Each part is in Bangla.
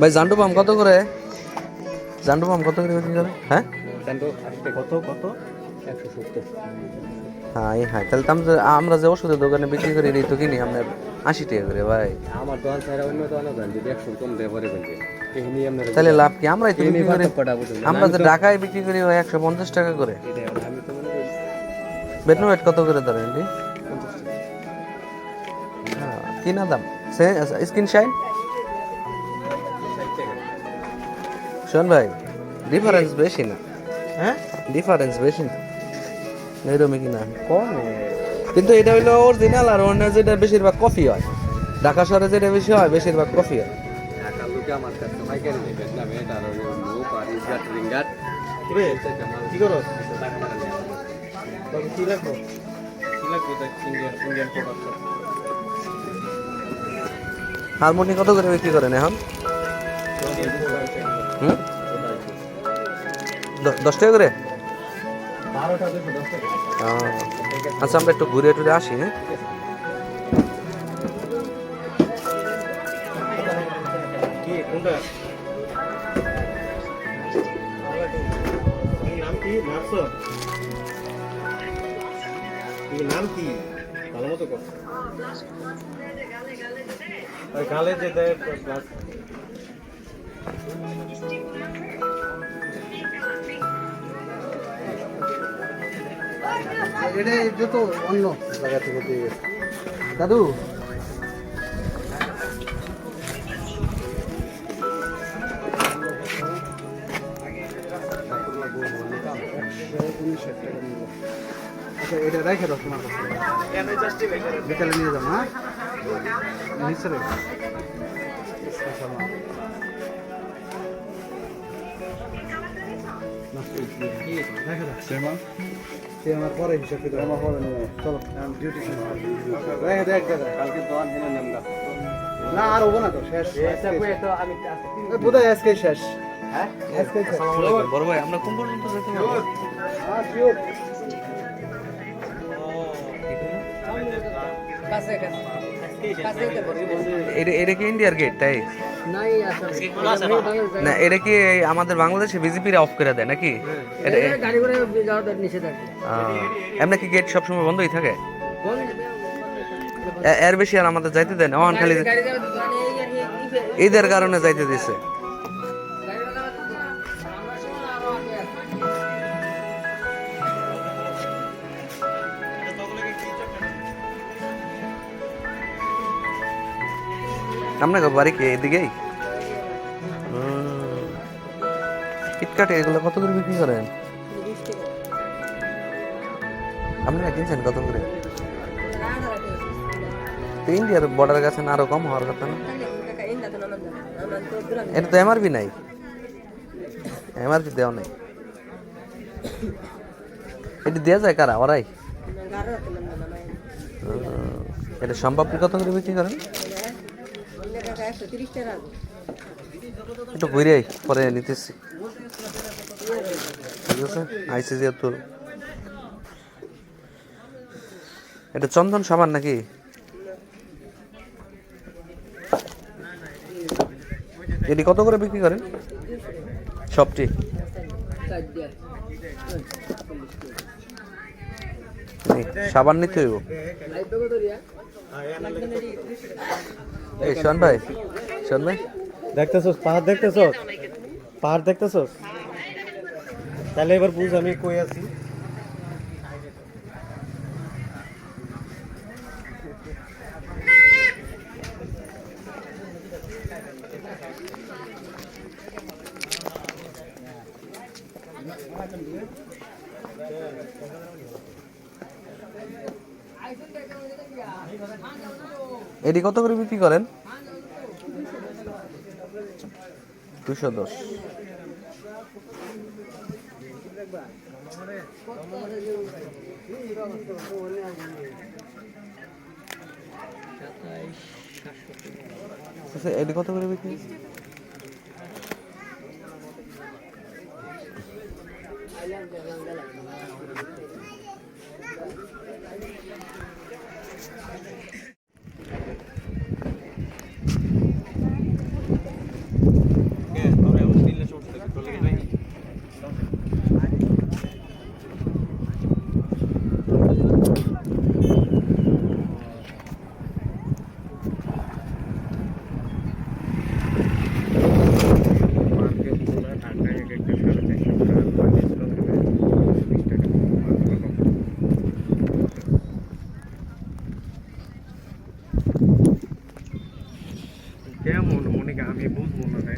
ভাই জান্ডু পাম কত করে? জান্ডু পাম কত করে হ্যাঁ? কত কত? তাহলে তো আমরা যে ওষুধের দোকানে বিক্রি করি এই তো কিনি আপনার আশি টাকা করে ভাই। আমার দোকান ছাড়া অন্য দোকানে যান যদি একশো কম দেয় পরে বলবে তাহলে লাভ কি? আমরাই তো বিক্রি করি। আমরা তো ঢাকায় বিক্রি করি একশো পঞ্চাশ টাকা করে। করি বেটনোয়েট কত করে ধরেন এটি? হ্যাঁ, কিনা দাম? স্কিন শাইন শোন ভাই ডিফারেন্স বেশি না। হ্যাঁ? ডিফারেন্স বেশি না। এরকমই কিনা? কম। কিন্তু এটা হইল অরিজিনাল আর অন্য যেটা বেশিরভাগ কফি হয়। ঢাকা শহরে যেটা বেশি হয় বেশিরভাগ কফি হয়। ঢাকার লোকে আমার কাছে পাইকারি নেবেন না এটা আর ওই মুখ আর ইজাট রিঙ্গাট কি করো? কি রাখব কি লাগবে ইন্ডিয়ান ইন্ডিয়ান প্রোডাক্ট হারমোনি কত করে বিক্রি করেন এখন? দশ টাকা করে? দশ টাকা আহ, আচ্ছা আমরা একটু ঘুরে টুরে আসি হ্যাঁ? নাম কি? ভালো মতো গালে যে গ্লাস এটা যত অন্য জায়গা থেকে দিয়ে গেছে। দাদু? আচ্ছা এটা রেখে দাও তোমার কাছে। বিকালে নিয়ে যাব হ্যাঁ? রেখে দাও। সে আমার পরে হিসাব করে আমার পরে নিয়ে চলো। ডিউটি রেখে দেখ দাদা কালকে নেন না না আর হব না তো শেষ। তো আমি বোধ হয়? আজকে শেষ। আজকে শেষ বড় ভাই আমরা কোন পর্যন্ত যেতে পারব হ্যাঁ শিওর। এটা এটা কি ইন্ডিয়ার গেট তাই? না? এটা কি আমাদের বাংলাদেশে বিজেপির অফ করে দেয় নাকি? আহ, এমনি কি গেট সবসময় বন্ধই থাকে? এর বেশি আর আমাদের যাইতে দেয় না। ওখান খালি ঈদের কারণে যাইতে দিছে। আপনাকে বাড়ি কি? এদিকেই। কিটকাটে এগুলো কত করে বিক্রি করেন? আপনারা কিনছেন কত করে? তো ইন্ডিয়ার বর্ডার কাছে না আরও কম হওয়ার কথা না? এটা তো এমআরপি নাই। এমআরপি দেওয়া নাই। এটা দেওয়া যায় কারা? ওরাই। এটা সম্ভাব্য কত করে বিক্রি করেন? একটু ঘুরে পরে নিতেছি। ঠিক আছে? আইসি যেহেতু। এটা চন্দন সাবান নাকি? এটি কত করে বিক্রি করেন? সবটি? সাবান নিতে হইব। এই, শোন ভাই শোন ভাই। দেখতেছস, পাহাড় দেখতেছস? পাহাড় দেখতেছস? তাহলে এবার বুঝ আমি কই আছি। এটি কত করে বিক্রি করেন? দুশো দশ। আচ্ছা, এটি কত করে বিক্রি? কেমন মনিকা আমি বুঝব না রে।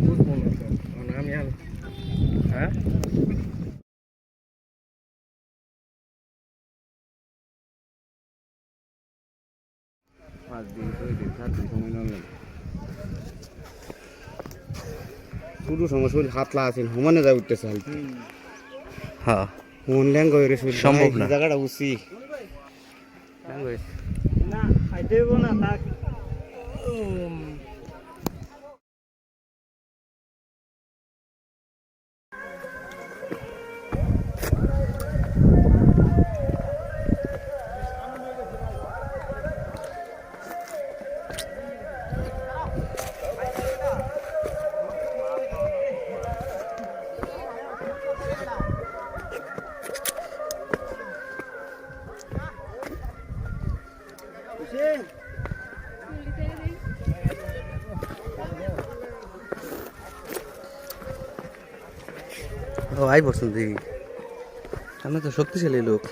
বুঝব না তো। মানে আমি আর হ্যাঁ? পাঁচ দিন ছয় দিন সাত দিন সময় নেবেন শুরু সময় শরীর হাতলা আছে সমানে যা উঠতেছে হালকা। হ্যাঁ। মন হয়ে গেছে সম্ভব না। জায়গাটা উচি না খাইতে না থাক। Boom! ও আই বসুন দেখি। আমি তো শক্তিশালী লোক।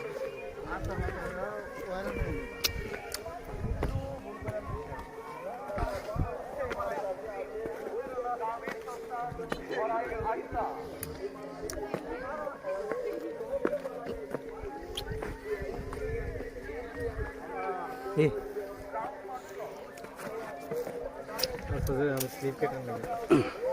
আচ্ছা আমি স্লিপ কেটে নেব।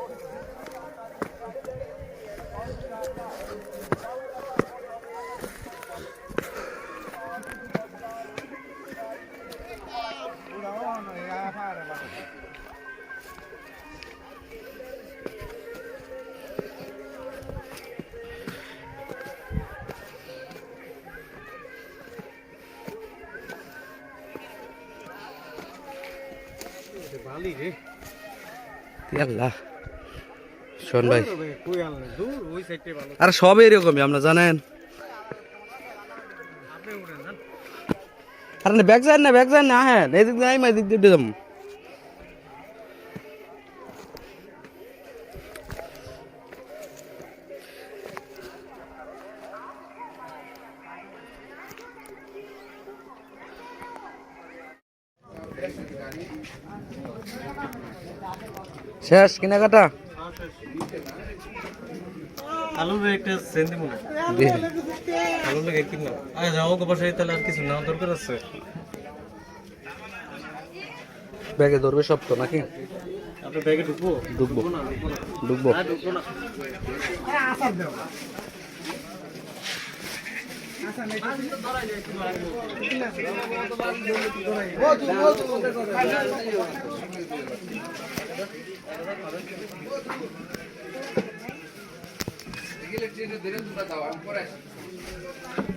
আল্লাহ। শোন ভাই। আর সব এরকমই আমরা জানেন। আরে ব্যাগ যান না ব্যাগ যান না হ্যাঁ এদিক দিয়ে আইমা এদিক দিয়ে যাম শেষ কেনাকাটা? আলু একটা সেন্দি মনে দিয়ে আলু লেগে কিনলাম আয় যাও গো বাসায় তাহলে আর কিছু না দরকার আছে। ব্যাগে ধরবে সব তো নাকি? আপনি ব্যাগে ঢুকবো? ঢুকবো। না ঢুকবো না ঢুকবো না ঢুকবো না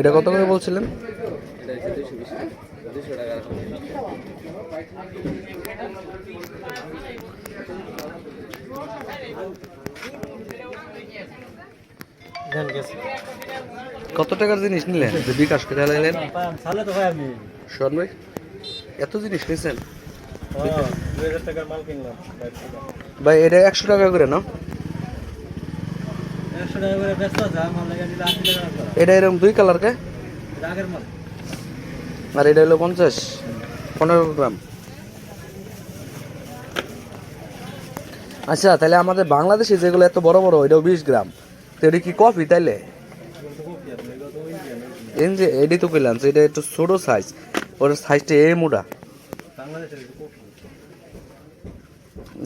এটা কত করে বলছিলেন? কত টাকার জিনিস নিলেন? যে বিকাশ করে লাইলেন তাহলে ভাই শোন ভাই এত জিনিস নিয়েছেন। ভাই এটা একশো টাকা করে না একশো টাকা করে ব্যস্ত আছে আমার লেগে দিলে আশি টাকা রাখো। এটা এরকম দুই কালার কে? আর এটা হলো পঞ্চাশ পনেরো গ্রাম। আচ্ছা তাহলে আমাদের বাংলাদেশে যেগুলো এত বড় বড় ওইটাও বিশ গ্রাম। তো এটা কি কফি তাইলে? এই যে এডি তো কইলাম যে এটা একটু ছোট সাইজ ওর সাইজটা এ মোটা।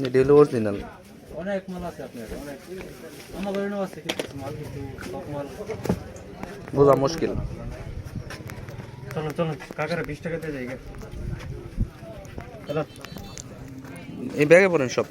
এটা হলো অরিজিনাল অনেক মাল আছে আপনার অনেক। আমার বাড়িও আছে কিছু মাল কিন্তু সব মাল। বোঝা মুশকিল। চলো চলো কাকারা বিশ টাকাতে যাই গে। চলো এই ব্যাগে পড়েন সব।